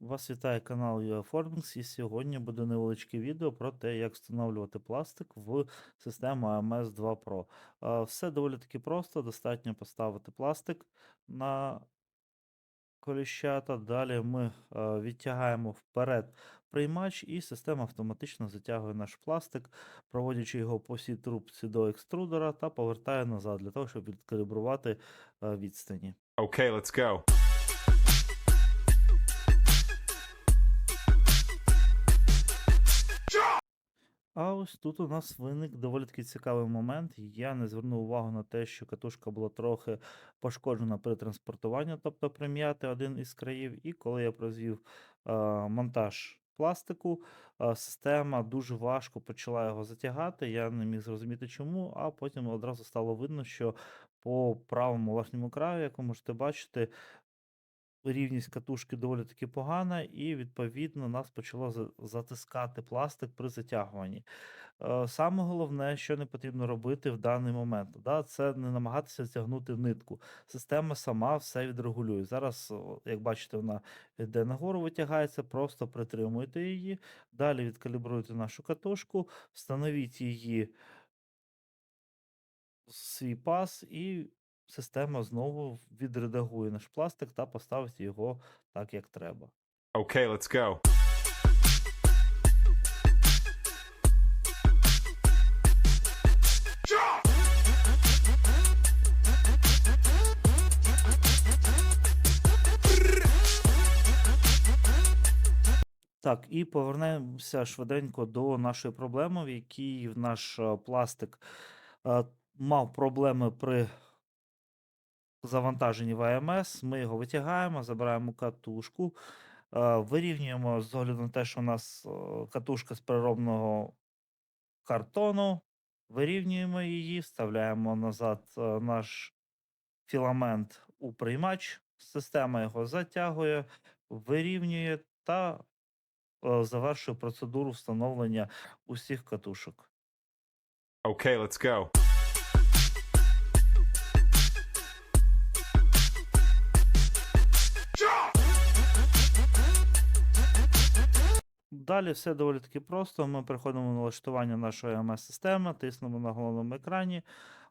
Вас вітає канал UAFormings і сьогодні буде невеличке відео про те, як встановлювати пластик в систему AMS 2 Pro. Все доволі таки просто, достатньо поставити пластик на коліщата. Далі ми відтягаємо вперед приймач, і система автоматично затягує наш пластик, проводячи його по всій трубці до екструдера та повертає назад для того, щоб відкалібрувати відстані. Okay, let's go. А ось тут у нас виник доволі таки цікавий момент. Я не звернув увагу на те, що катушка була трохи пошкоджена при транспортуванні, тобто прим'яти один із країв. І коли я прозвів е, монтаж пластику, е, система дуже важко почала його затягати. Я не міг зрозуміти чому, а потім одразу стало видно, що по правому верхньому краю, як ви можете бачити, рівність катушки доволі таки погана, і відповідно нас почало затискати пластик при затягуванні. Е, Саме головне, що не потрібно робити в даний момент, да, це не намагатися затягнути нитку. Система сама все відрегулює. Зараз, як бачите, вона йде нагору, витягається, просто притримуєте її, далі відкалібруєте нашу катушку, встановіть її свій пас, і система знову відредагує наш пластик та поставить його так, як треба. Okay, let's go. Так, і повернемося швиденько до нашої проблеми, в якій наш е, пластик е, мав проблеми при завантаженні в АМС. Ми його витягаємо, забираємо катушку, е, вирівнюємо з огляду на те, що у нас е, катушка з переробного картону, вирівнюємо її, вставляємо назад е, наш філамент у приймач, система його затягує, вирівнює та завершує процедуру встановлення усіх катушок. Okay, let's go. Далі все доволі таки просто. Ми переходимо на налаштування нашої АМС-системи, тиснемо на головному екрані,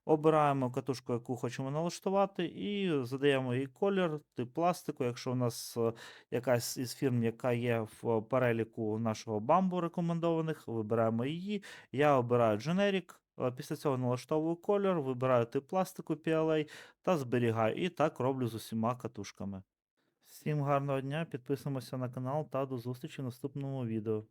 обираємо катушку, яку хочемо налаштувати, і задаємо їй колір, тип пластику. Якщо у нас е, якась із фірм, яка є в переліку нашого бамбу рекомендованих, вибираємо її. Я обираю Generic. е, Після цього налаштовую колір, вибираю тип пластику PLA та зберігаю. І так роблю з усіма катушками. Всім гарного дня, підписуємося на канал та до зустрічі в наступному відео.